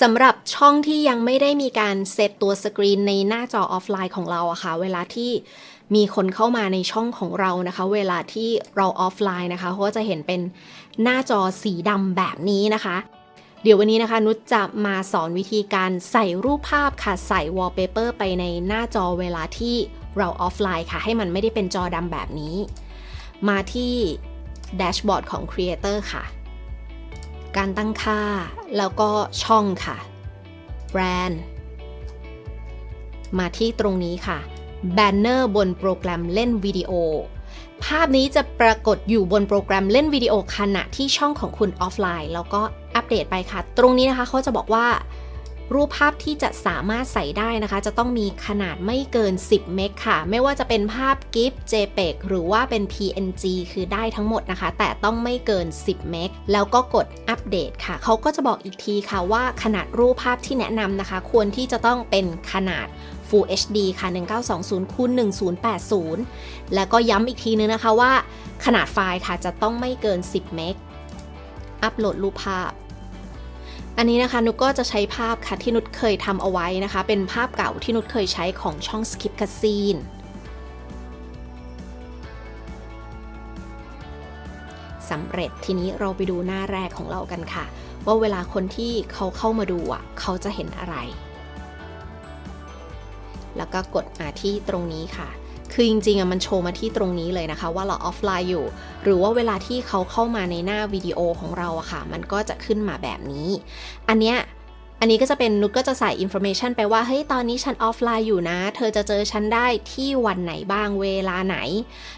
สำหรับช่องที่ยังไม่ได้มีการเซตตัวสกรีนในหน้าจอออฟไลน์ของเราอะค่ะ เวลาที่มีคนเข้ามาในช่องของเรานะคะ เวลาที่เราออฟไลน์นะคะเขาก็จะเห็นเป็นหน้าจอสีดำแบบนี้นะคะ เดี๋ยววันนี้นะคะนุชจะมาสอนวิธีการใส่รูปภาพค่ะ ใส่วอลเปเปอร์ไปในหน้าจอเวลาที่เราออฟไลน์ค่ะ ให้มันไม่ได้เป็นจอดำแบบนี้ มาที่แดชบอร์ดของ Creator ค่ะ การตั้งค่า แล้วก็ช่องค่ะแบรนด์มาที่ตรงนี้ค่ะแบนเนอร์บนโปรแกรมเล่นวิดีโอ ภาพนี้จะปรากฏอยู่บนโปรแกรมเล่นวิดีโอขณะที่ช่องของคุณออฟไลน์ แล้วก็อัปเดตไปค่ะ ตรงนี้นะคะเขาจะบอกว่า รูปภาพที่จะสามารถใส่ได้นะคะ จะต้องมีขนาดไม่เกิน 10 เมกค่ะ ไม่ว่าจะเป็นภาพ GIF JPEG หรือว่าเป็น PNG คือได้ทั้งหมดนะคะ แต่ต้องไม่เกิน 10 เมกแล้วก็กดอัปเดตค่ะ เขาก็จะบอกอีกทีค่ะว่าขนาดรูปภาพที่แนะนำนะคะ ควรที่จะต้องเป็นขนาด Full HD ค่ะ 1920คูณ1080 แล้วก็ย้ำอีกทีนึงนะคะว่า ขนาดไฟล์ค่ะจะต้องไม่เกิน 10 เมก อัปโหลดรูปภาพ อันนี้นะคะนุกก็จะใช้ภาพค่ะที่นุชเคยทำเอาไว้นะคะ เป็นภาพเก่าที่นุชเคยใช้ของช่อง Skip c a s i n สำเร็จทีนี้เราไปดูหน้าแรกของเรากันค่ะ ว่าเวลาคนที่เขาเข้ามาดูอะเขาจะเห็นอะไร แล้วก็กดมาที่ตรงนี้ค่ะ คือจริงๆอะมันโชว์มาที่ตรงนี้เลยนะคะ ว่าเราออฟไลน์อยู่ หรือว่าเวลาที่เขาเข้ามาในหน้าวิดีโอของเราอะค่ะ มันก็จะขึ้นมาแบบนี้ อันเนี้ยอันนี้ก็จะเป็นนุชก็จะใส่อินโฟ a t ชันไปว่า เฮ้ย ตอนนี้ฉันออฟไลน์อยู่นะ เธอจะเจอฉันได้ที่วันไหนบ้างเวลาไหน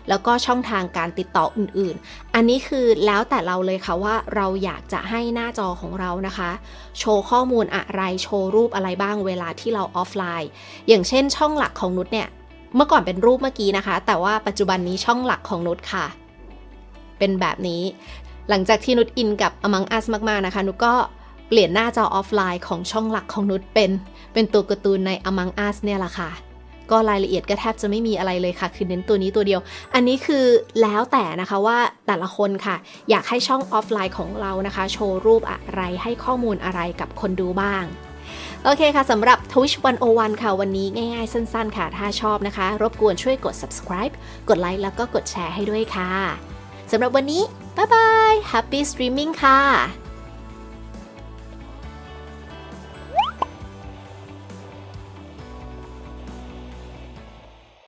แล้วก็ช่องทางการติดต่ออื่นๆ อันนี้คือแล้วแต่เราเลยค่ะว่าเราอยากจะให้หน้าจอของเรานะคะ โชว์ข้อมูลอะไรโชว์รูปอะไรบ้างเวลาที่เราออฟไลน์ อย่างเช่นช่องหลักของนุชเนี่ย เมื่อก่อนเป็นรูปเมื่อกี้นะคะ แต่ว่าปัจจุบันนี้ช่องหลักของนุชค่ะ เป็นแบบนี้ หลังจากที่นุชอินกับ Among Us มากๆนะคะ นุชก็เปลี่ยนหน้าจอออฟไลน์ของช่องหลักของนุชเป็น เป็นตัวการ์ตูนใน Among Us เนี่ยแหละค่ะ ก็รายละเอียดก็แทบจะไม่มีอะไรเลยค่ะ คือเน้นตัวนี้ตัวเดียว อันนี้คือแล้วแต่นะคะว่าแต่ละคนค่ะ อยากให้ช่องออฟไลน์ของเรานะคะ โชว์รูปอะไรให้ข้อมูลอะไรกับคนดูบ้าง โอเคค่ะสำหรับ Twitch 101 ค่ะ วันนี้ง่ายๆ สั้นๆ ค่ะ ถ้าชอบนะคะ รบกวนช่วยกด subscribe กดไลค์แล้วก็กดแชร์ให้ด้วยค่ะสำหรับวันนี้ บ๊ายบาย Happy Streaming ค่ะ